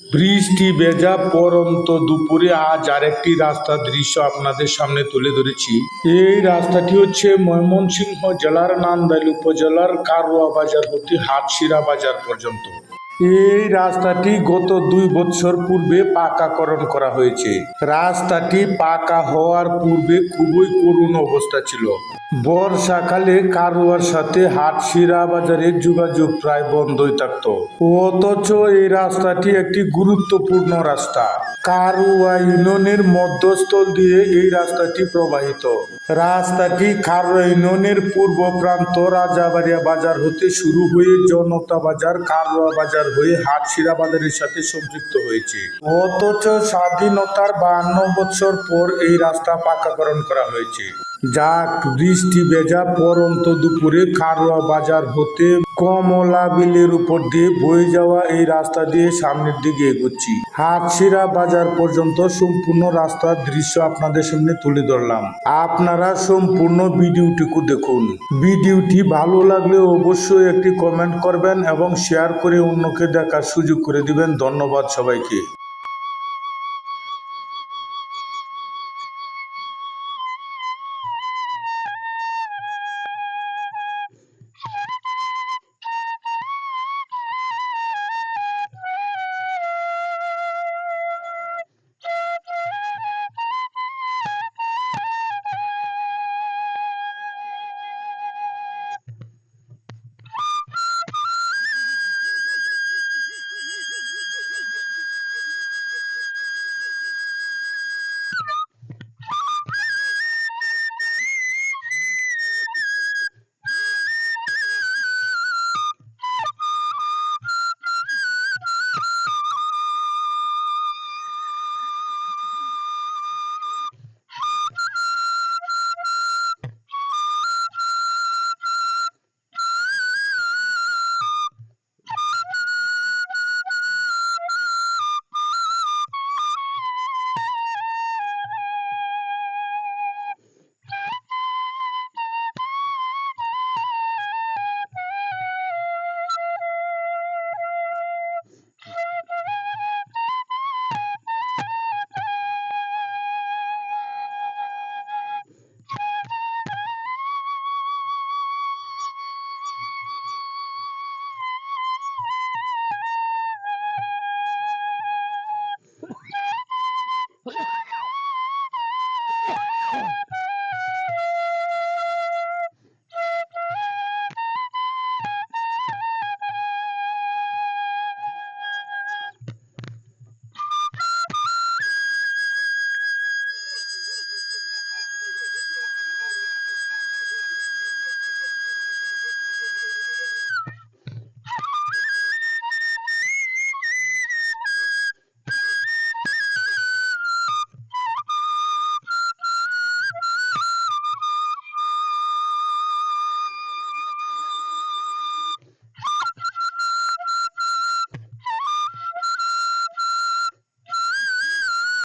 বৃষ্টি ভেজা পরন্ত দুপুরে আজ আরেকটি রাস্তার দৃশ্য আপনাদের সামনে তুলে ধরেছি। এই রাস্তাটি হচ্ছে ময়মনসিংহ জেলার নান্দাইল উপজেলার কারোয়া বাজার হতে হাটশিরা বাজার পর্যন্ত। এই রাস্তাটি গত দুই বছর পূর্বে পাকাকরণ করা হয়েছে। রাস্তাটি পাকা হওয়ার পূর্বে খুবই করুণ অবস্থা ছিল। বর্ষাকালে কারুয়ার সাথে হাটশিরা বাজারের যোগাযোগ প্রায় বন্ধই থাকত। অথচ এই রাস্তাটি একটি গুরুত্বপূর্ণ রাস্তা। কারুয়া ইউনিয়নের মধ্যস্থল দিয়ে এই রাস্তাটি প্রবাহিত। রাস্তাটি কারুয়া ইউনিয়নের পূর্ব প্রান্ত রাজাবাড়িয়া বাজার হতে শুরু হয়ে জনতা বাজার কারুয়া বাজার হয়ে হাটশিরা বাজারের সাথে সংযুক্ত হয়েছে। অথচ স্বাধীনতার বান্ন বছর পর এই রাস্তা পাকাকরণ করা হয়েছে। যা বৃষ্টি ভেজা পরন্ত দুপুরে কারুয়া বাজার হতে কমলা বিলের উপর দিয়ে বয়ে যাওয়া এই রাস্তা দিয়ে সামনের দিকে এগোচ্ছি। হাটশিরা বাজার পর্যন্ত সম্পূর্ণ রাস্তার দৃশ্য আপনাদের সামনে তুলে ধরলাম। আপনারা সম্পূর্ণ ভিডিওটিকে দেখুন। ভিডিওটি ভালো লাগলে অবশ্যই একটি কমেন্ট করবেন এবং শেয়ার করে অন্যকে দেখার সুযোগ করে দিবেন। ধন্যবাদ সবাইকে।